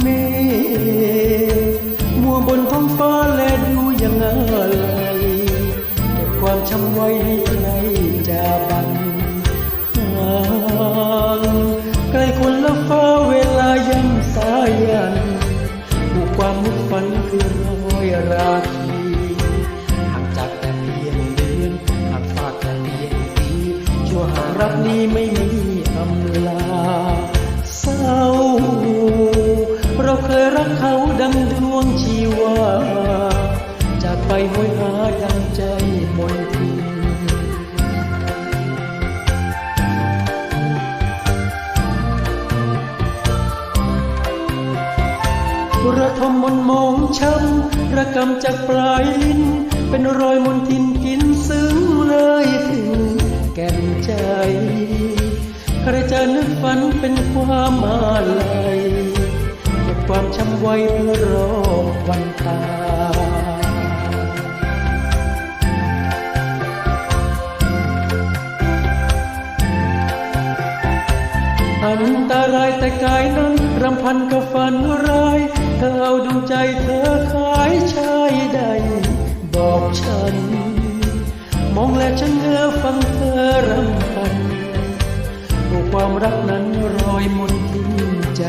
เมฆมัวบนท้องฟ้าแลดูยังอะไรเก็บความช้ำไว้ให้ใครจะบันหางใกล้คนละฟ้าเวลาย่ำสายันผูกความมุกฝันคือรอยราคีหางจากแต่เพียงเดือนหางฝากแต่เพียงปีชั่วหารักนี้ไม่มีอำลา วงชีวาจากไปห้อยหาดังใจมนทินระทมมนมองช้ำระกำจากปลายลิ้น เป็นรอยมนทินกินซึ้งเลยถึงแก่นใจ ใครจะนึกฝันเป็นความอาลัย ความช้ำไว้เพื่อรอวันตายอันตรายแต่กายนั้นรำพันกับฝันร้ายเธอเอาดวงใจเธอขายชายใด บอกฉัน มองและฉันเงือฟังเธอรำพันผูกความรักนั้นรอยมนทินใจ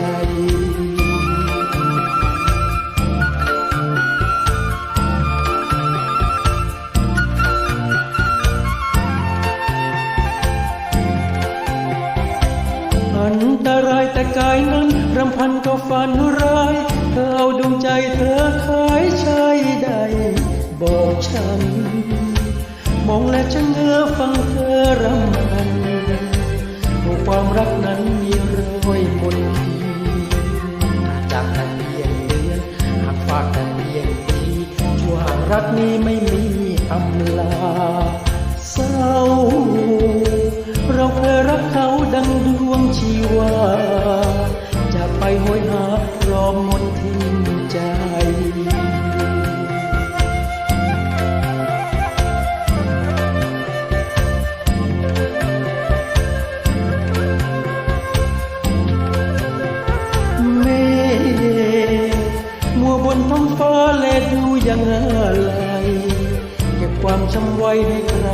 อันตรายแต่กายนั้นรำพันก็ฝันร้ายเธอเอาดวงใจเธอขายชายใด บอกฉัน มองและฉันเงือฟังเธอรำพันผูกความรักนั้นมีรอยมนทินจากกันเพียงเดือนหากฝากกันเพียงปีชั่วห่างรักนี้ไม่มีอำลา ยังอะไรเก็บความช้ำไว้ให้ใคร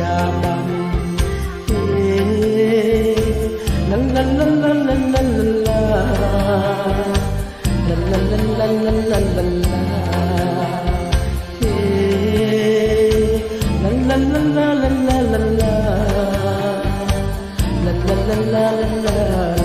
จำดำเอ๊ลันลันลันลันลันลันลันลันลันลันลันลันลันลันเอ๊ลันลันลันลันลันลันลันลันลันลันลัน